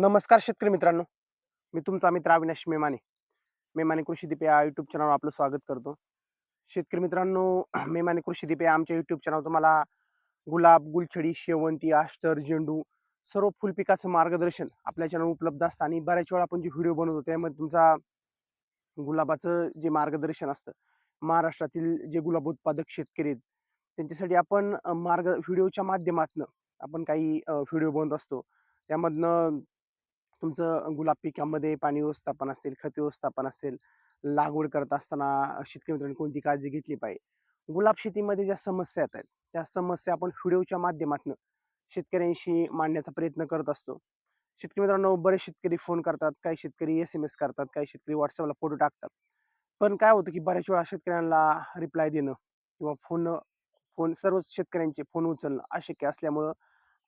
नमस्कार शेतकरी मित्रांनो. मी तुमचा मित्र अविनाश मेमाने. मेमाने कृषी दीप या युट्यूब चॅनलवर आपलं स्वागत करतो. शेतकरी मित्रांनो मेमाने कृषी दीप या आमच्या युट्यूब चॅनल तुम्हाला गुलाब गुलछडी शेवंती आष्टर झेंडू सर्व फुलपिकाचं मार्गदर्शन आपल्या चॅनल उपलब्ध असतं आणि बऱ्याच वेळा आपण जे व्हिडिओ बनवतो त्यामध्ये तुमचा गुलाबाचं जे मार्गदर्शन असतं महाराष्ट्रातील जे गुलाब उत्पादक शेतकरी आहेत त्यांच्यासाठी आपण मार्ग व्हिडिओच्या माध्यमातून आपण काही व्हिडिओ बनवत असतो. त्यामधनं तुमचं गुलाब पिकामध्ये पाणी व्यवस्थापन असेल खत व्यवस्थापन असेल लागवड करत असताना शेतकरी मित्रांनी कोणती काळजी घेतली पाहिजे? गुलाब शेतीमध्ये ज्या समस्या येत आहेत त्या समस्या आपण व्हिडिओच्या माध्यमातून शेतकऱ्यांशी मांडण्याचा प्रयत्न करत असतो. शेतकरी मित्रांनो बरेच शेतकरी फोन करतात काही शेतकरी एस एम एस करतात काही शेतकरी व्हॉट्सअपला फोटो टाकतात. पण काय होतं की बऱ्याच वेळा शेतकऱ्यांना रिप्लाय देणं किंवा फोन फोन सर्वच शेतकऱ्यांचे फोन उचलणं अशक्य असल्यामुळं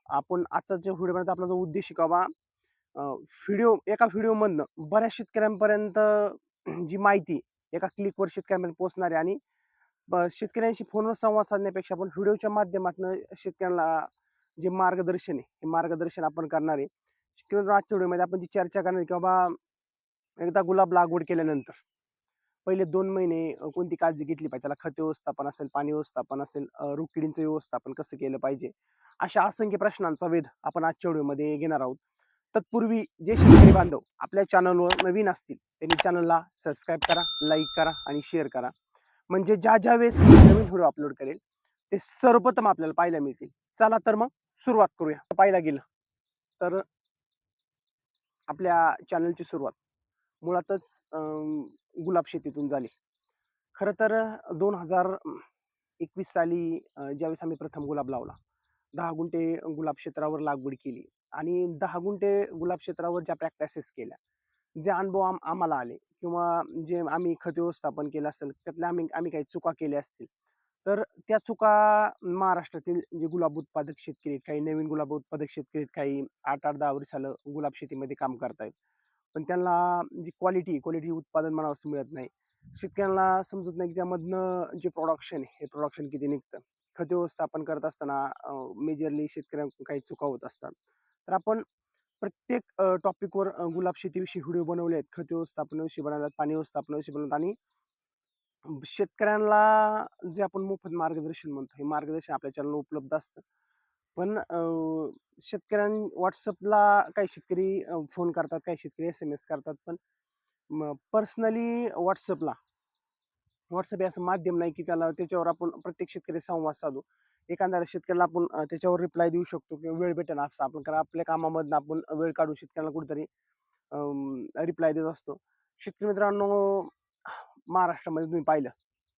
आपण आजचा जो व्हिडिओ बनवतो आपला जो उद्देश आहे व्हिडिओ एका व्हिडिओमधनं बऱ्याच शेतकऱ्यांपर्यंत जी माहिती एका क्लिकवर शेतकऱ्यांपर्यंत पोहोचणारी आणि ब- शेतकऱ्यांशी फोनवर संवाद साधण्यापेक्षा आपण व्हिडिओच्या माध्यमातून शेतकऱ्यांना जे मार्गदर्शन आहे हे मार्गदर्शन आपण करणार. आहे शेतकऱ्यांना आजच्या व्हिडिओमध्ये आपण जी चर्चा करणार की बाबा एकदा गुलाब लागवड केल्यानंतर पहिले दोन महिने कोणती काळजी घेतली पाहिजे? त्याला खत व्यवस्थापन असेल पाणी व्यवस्थापन असेल अ, रोगकिडींचं व्यवस्थापन कसं केलं पाहिजे? अशा असंख्य प्रश्नांचा वेध आपण आजच्या व्हिडिओमध्ये घेणार आहोत. तत्पूर्वी जे शेतकरी बांधव आपल्या चॅनलवर नवीन असतील त्यांनी चॅनलला सबस्क्राईब करा लाईक करा आणि शेअर करा. म्हणजे ज्या ज्या वेळेस मी नवीन व्हिडिओ अपलोड करेल ते सर्वप्रथम आपल्याला पाहायला मिळतील. चला तर मग सुरुवात करूया. पाहायला गेलं तर आपल्या चॅनलची सुरुवात मुळातच गुलाब शेतीतून झाली. खरं तर दोन हजार एकवीस साली ज्यावेळेस आम्ही प्रथम गुलाब लावला दहा गुंठे गुलाब क्षेत्रावर लागवड केली. आणि दहा गुंठे गुलाब क्षेत्रावर ज्या प्रॅक्टिसेस केल्या जे अनुभव आम आम्हाला आले किंवा जे आम्ही खत व्यवस्थापन केलं असेल त्यातल्या आम्ही आम्ही काही चुका केल्या असतील तर त्या चुका महाराष्ट्रातील जे गुलाब उत्पादक शेतकरी काही नवीन गुलाब उत्पादक शेतकरी काही आठ आठ दहा वर्ष झालं गुलाब शेतीमध्ये काम करतायत पण त्यांना जी क्वालिटी क्वालिटी उत्पादन म्हणावं असं मिळत नाही. शेतकऱ्यांना समजत नाही की त्यामधनं जे प्रोडक्शन आहे हे प्रोडक्शन किती निघतं. खत व्यवस्थापन करत असताना मेजरली शेतकऱ्यां काही चुका होत असतात. तर आपण प्रत्येक टॉपिकवर गुलाब शेतीविषयी व्हिडिओ बनवले आहेत. खत व्यवस्थापनाविषयी बनवल्यात पाणी व्यवस्थापनाविषयी बनवले आणि शेतकऱ्यांना जे आपण मोफत मार्गदर्शन म्हणतो हे मार्गदर्शन आपल्या चॅनलवर उपलब्ध असतं. पण शेतकऱ्यां व्हॉट्सअपला काही शेतकरी फोन करतात काही शेतकरी एस एम एस करतात. पण पर्सनली व्हॉट्सअपला व्हॉट्सअप हे असं माध्यम नाही की त्याला त्याच्यावर आपण प्रत्येक शेतकरी संवाद साधू. एखाद्या शेतकऱ्याला आपण त्याच्यावर रिप्लाय देऊ शकतो किंवा वेळ भेटेल असं आपण. कारण आपल्या कामामधनं आपण वेळ काढून शेतकऱ्याला कुठेतरी रिप्लाय देत असतो. शेतकरी मित्रांनो महाराष्ट्रामध्ये तुम्ही पाहिलं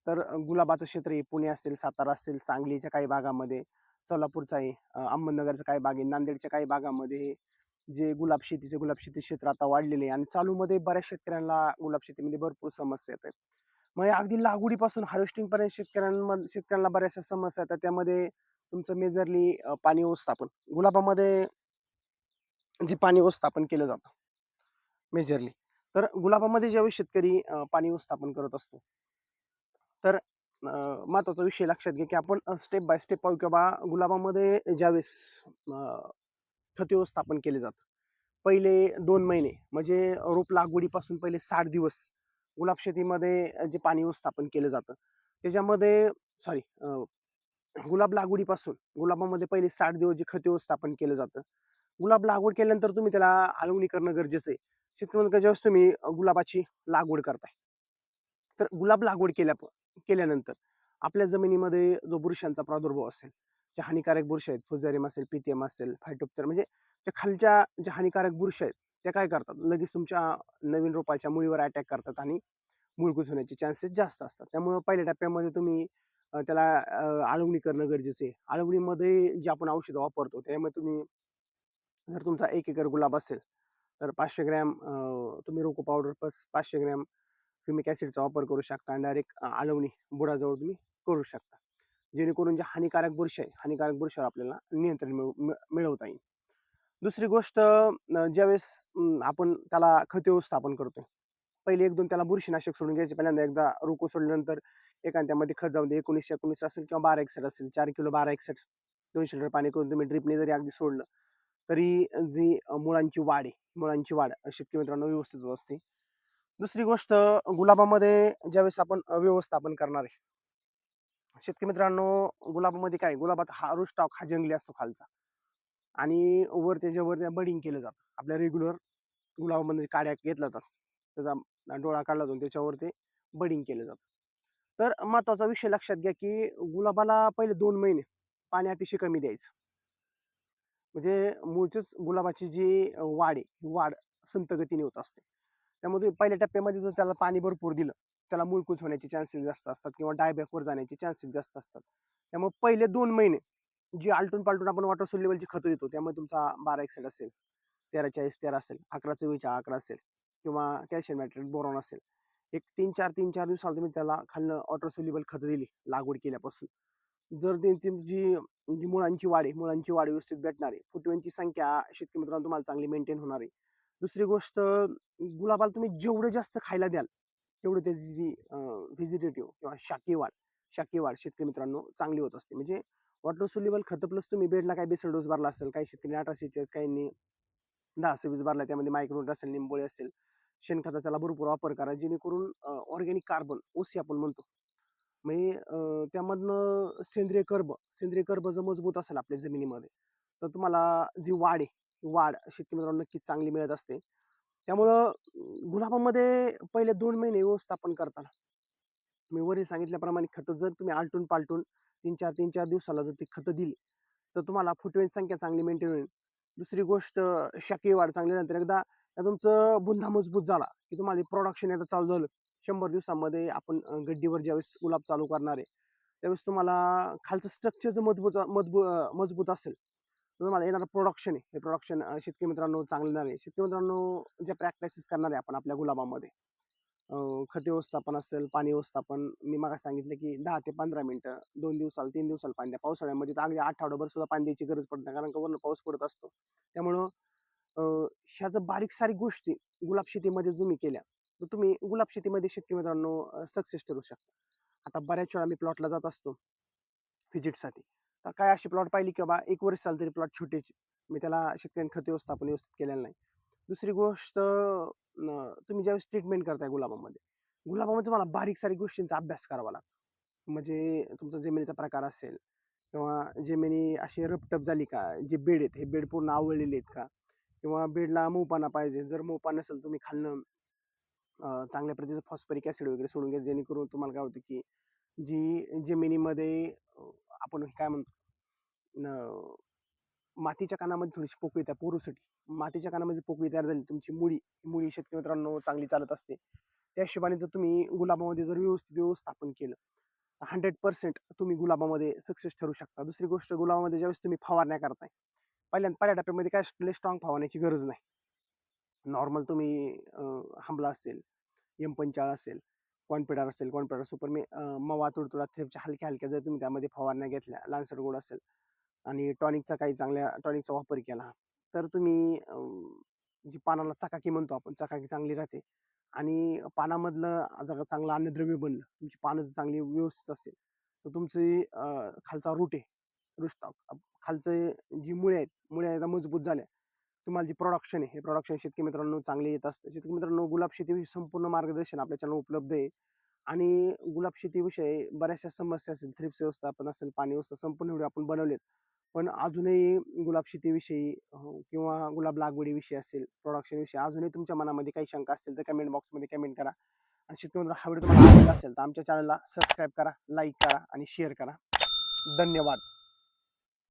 तर गुलाबाचं क्षेत्र आहे. पुणे असेल सातारा असेल सांगलीच्या काही भागामध्ये सोलापूरचा आहे अहमदनगरचा काही भाग आहे नांदेडच्या काही भागामध्ये जे गुलाब शेतीचे गुलाब शेती क्षेत्र आता वाढलेले आहे. आणि चालूमध्ये बऱ्याच शेतकऱ्यांना गुलाब शेतीमध्ये भरपूर समस्या येत आहेत. मग अगदी लागवडीपासून हार्वेस्टिंगपर्यंत शेतकऱ्यांमध्ये शेतकऱ्यांना बऱ्याचशा समस्या येतात. त्यामध्ये तुमचं मेजरली पाणी व्यवस्थापन. गुलाबामध्ये जे पाणी व्यवस्थापन केलं जातं मेजरली तर गुलाबामध्ये ज्यावेळेस शेतकरी पाणी व्यवस्थापन करत असतो तर महत्त्वाचा विषय लक्षात घ्या की आपण स्टेप बाय स्टेप पाहू किंवा गुलाबामध्ये ज्यावेळेस खत व्यवस्थापन केले जातं पहिले दोन महिने म्हणजे रोप लागवडीपासून पहिले साठ दिवस गुलाब शेतीमध्ये जे पाणी व्यवस्थापन केलं जातं. त्याच्यामध्ये सॉरी गुलाब लागवडीपासून गुलाबामध्ये पहिले साठ दिवस जे खत व्यवस्थापन केलं जातं. गुलाब लागवड केल्यानंतर तुम्ही त्याला आळवणी करणं गरजेचं आहे. शेतकऱ्यांना ज्यावेळेस तुम्ही गुलाबाची लागवड करताय. तर गुलाब लागवड केल्या केल्यानंतर आपल्या जमिनीमध्ये जो बुरशांचा प्रादुर्भाव असेल जे हानिकारक बुरशी आहेत फुजारिम असेल पीतीएम असेल फायटोप्तर म्हणजे त्या खालच्या ज्या हानिकारक बुरशी आहेत त्या काय करतात? लगेच तुमच्या नवीन रोपाच्या मुळीवर अटॅक करतात आणि मूळ घुसवण्याचे चान्सेस जास्त असतात. त्यामुळे पहिल्या टप्प्यामध्ये तुम्ही त्याला आळवणी करणं गरजेचं आहे. आळवणीमध्ये जे आपण औषधं वापरतो त्यामुळे तुम्ही जर तुमचा एक एकर गुलाब असेल तर पाचशे ग्रॅम तुम्ही रोको पावडर प्लस पाचशे ग्रॅम फ्युमिक ॲसिडचा वापर करू शकता आणि डायरेक्ट आळवणी बुडाजवळ तुम्ही करू शकता. जेणेकरून जे हानिकारक बुरशी आहे हानिकारक बुरशीवर आपल्याला नियंत्रण मिळवता येईल. दुसरी गोष्ट ज्यावेळेस आपण त्याला खत व्यवस्थापन करतोय. पहिले एक दोन त्याला बुरशीनाशक सोडून घ्यायचे. पहिल्यांदा एकदा रोको सोडल्यानंतर एखाद्यामध्ये खत जाऊन दे एकोणीसशे एकोणीस असेल किंवा बारा एकसठ असेल चार किलो बारा एकसठ दोनशे लिटर पाणी करून तुम्ही ड्रिपने जरी अगदी सोडलं तरी जी मुळांची वाढ आहे मुळांची वाढ शेतकरी मित्रांनो व्यवस्थित होत असते दुसरी गोष्ट गुलाबामध्ये ज्यावेळेस आपण व्यवस्थापन करणार आहे. शेतकरी मित्रांनो गुलाबामध्ये काय गुलाबात हा रुस्टॉक हा जंगली असतो खालचा. आणि वर त्याच्यावर त्या बडिंग केलं जातं. आपल्या रेग्युलर गुलाबामध्ये काड्या घेतला जातात. त्याचा डोळा काढला जाऊन त्याच्यावर ते बडिंग केलं जातं. तर महत्त्वाचा विषय लक्षात घ्या की गुलाबाला पहिले दोन महिने पाणी अतिशय कमी द्यायचं. म्हणजे मूळचीच गुलाबाची जी वाढ आहे वाढ संत गतीने होत असते. त्यामुळे पहिल्या टप्प्यामध्ये जर त्याला पाणी भरपूर दिलं त्याला मुळकूच होण्याचे चान्सेस जास्त असतात किंवा डायबॅकवर जाण्याचे चान्सेस जास्त असतात. त्यामुळे पहिले दोन महिने जी आलटून पालटून आपण वॉटर सोल्युबलची खतं देतो त्यामुळे तुमचा बारा एक्सेल असेल तेरा चाळीस तेरा असेल अकरा चव्वेचाळीस अकरा असेल किंवा कॅल्शियम नायट्रेट बोरॉन असेल. एक तीन चार तीन चार दिवसाला तुम्ही त्याला खाल्लं वॉटर सोल्युबल खतं दिली लागवड केल्यापासून. जर त्यांची जी जी मुळांची वाढ आहे मुळांची वाढ व्यवस्थित भेटणारी फुटव्यांची संख्या शेतकरी मित्रांनो तुम्हाला चांगली मेंटेन होणार आहे. दुसरी गोष्ट गुलाबाला तुम्ही जेवढं जास्त खायला द्याल तेवढं त्याची जी व्हिजिटेटिव्ह किंवा शाकी वाढ शाकी वाढ शेतकरी मित्रांनो चांगली होत असते. म्हणजे वॉटर सोल्युबल खतं प्लस तुम्ही. बेडला काही बेसल डोस भरला असेल काही शेतकरी अठरा शेचाळीस काहींनी दहा सव्वीस भरला त्यामध्ये मायक्रोन असेल निंबोळी असेल. शेणखताचा त्याला भरपूर वापर करा जेणेकरून ऑर्गॅनिक कार्बन ओसी आपण म्हणतो. म्हणजे त्यामधनं सेंद्रिय कर्ब सेंद्रिय कर्ब जर मजबूत असेल आपल्या जमिनीमध्ये तर तुम्हाला जी वाढ आहे वाढ शेतकरी मित्रांनो नक्कीच चांगली मिळत असते. त्यामुळं गुलाबामध्ये पहिले दोन महिने व्यवस्थापन करताना मी वरील सांगितल्याप्रमाणे खतं जर तुम्ही आलटून पालटून तीन चार तीन चार दिवसाला जर ती खतं दिली तर तुम्हाला फुटव्यांची संख्या चांगली मेंटेन होईल. दुसरी गोष्ट शाकीय वाढ चांगली नंतर एकदा तुमचं बुंधा मजबूत झाला की तुम्हाला प्रोडक्शन एकदा चालू झालं. शंभर दिवसामध्ये आपण गड्डीवर ज्यावेळेस गुलाब चालू करणार आहे त्यावेळेस तुम्हाला खालचं स्ट्रक्चर जर मजबूत मजबूत मजबूत असेल तर तुम्हाला येणारं प्रोडक्शन आहे. हे प्रोडक्शन शेतकरी मित्रांनो चांगलं येणार आहे. शेतकरी मित्रांनो ज्या प्रॅक्टिसेस करणार आहे आपण आपल्या गुलाबामध्ये. खत व्यवस्थापन असेल पाणी व्यवस्थापन मी मागा सांगितलं की दहा ते पंधरा मिनिटं दोन दिवसाला तीन दिवसाला पाणी द्या. पावसाळ्यामध्ये म्हणजे तर अगदी आठवडाभर सुद्धा पाणी द्यायची गरज पडत नाही कारण का वरनं पाऊस पडत असतो. त्यामुळं ह्याचं ह्या जर बारीक सारीक गोष्टी गुलाब शेतीमध्ये तुम्ही केल्या तर तुम्ही गुलाब शेतीमध्ये शेतकरी मित्रांनो सक्सेस ठरू शकता. आता बऱ्याच वेळा मी प्लॉटला जात असतो व्हिजिटसाठी तर काय अशी प्लॉट पाहिली की बाबा एक वर्ष चालतरी प्लॉट छोटेचे. मी त्याला शेतकऱ्यांनी खत व्यवस्थापन व्यवस्थित केलेलं नाही. दुसरी गोष्ट तुम्ही ज्यावेळेस ट्रीटमेंट करताय गुलाबामध्ये गुलाबामध्ये तुम्हाला बारीक सारीक गोष्टींचा अभ्यास करावा लागतो. म्हणजे तुमचा जमिनीचा प्रकार असेल किंवा जमिनी अशी रपटप झाली का जे बेड आहेत हे बेड पूर्ण आवळलेले आहेत का? किंवा बेडला मऊपाना पाहिजे जर मऊपान नसेल तुम्ही खालनं चांगल्या प्रतीचं फॉस्फरिक ॲसिड वगैरे सोडून घ्या जेणेकरून तुम्हाला काय होतं की जी जमिनीमध्ये आपण काय म्हणतो न- मातीच्या कानामध्ये थोडीशी पोकळी त्या पोरूसाठी मातीच्या कानामध्ये पोकळी तयार झाली तुमची मुळी मुळी शेतकरी मित्रांनो चांगली चालत असते. त्या हिशोबाने जर तुम्ही गुलाबामध्ये जर व्यवस्थित व्यवस्थापन केलं हंड्रेड पर्सेंट तुम्ही गुलाबामध्ये सक्सेस ठरू शकता. दुसरी गोष्ट गुलाबामध्ये ज्यावेळेस तुम्ही फवारण्या करताय पहिल्या पहिल्या टप्प्यामध्ये काय स्ट्रॉंग फवारण्याची गरज नाही. नॉर्मल तुम्ही अं, असेल एम पंचाळ असेल कॉन्फिडर असेल कॉन्फिडर सुपर मी मवा तुडतुडा थेपच्या हलक्या हलक्या जर तुम्ही त्यामध्ये फवारण्या घेतल्या लान्सर गोड असेल आणि टॉनिकचा काही चांगल्या टॉनिकचा वापर केला तर तुम्ही जी पानाला चकाकी म्हणतो आपण चकाकी चांगली राहते आणि पानामधलं जर चांगलं अन्नद्रव्य बनलं तुमची पानं जर चांगली व्यवस्थित असेल तर तुमची खालचा रूट आहे रुस्टॉक खालचे जी मुळे आहेत मुळे एकदा मजबूत झाल्या. तुम्हाला जे प्रोडक्शन आहे हे प्रोडक्शन शेतकरी मित्रांनो चांगले येत असतं. शेतकरी मित्रांनो गुलाब शेतीविषयी संपूर्ण मार्गदर्शन आपल्या चॅनल उपलब्ध आहे आणि गुलाब शेतीविषयी बऱ्याचशा समस्या असेल थ्रिप्स व्यवस्थापन असेल पाणी व्यवस्था संपूर्ण व्हिडिओ आपण बनवलेत. पण अजूनही गुलाब शेतीविषयी किंवा गुलाब लागवडीविषयी असेल प्रोडक्शनविषयी अजूनही तुमच्या मनामध्ये काही शंका असतील तर कमेंट बॉक्समध्ये कमेंट करा. आणि शेतकरी हा व्हिडिओ तुम्हाला आवडला असेल तर आमच्या चॅनलला सबस्क्राईब करा लाईक करा आणि शेअर करा. धन्यवाद.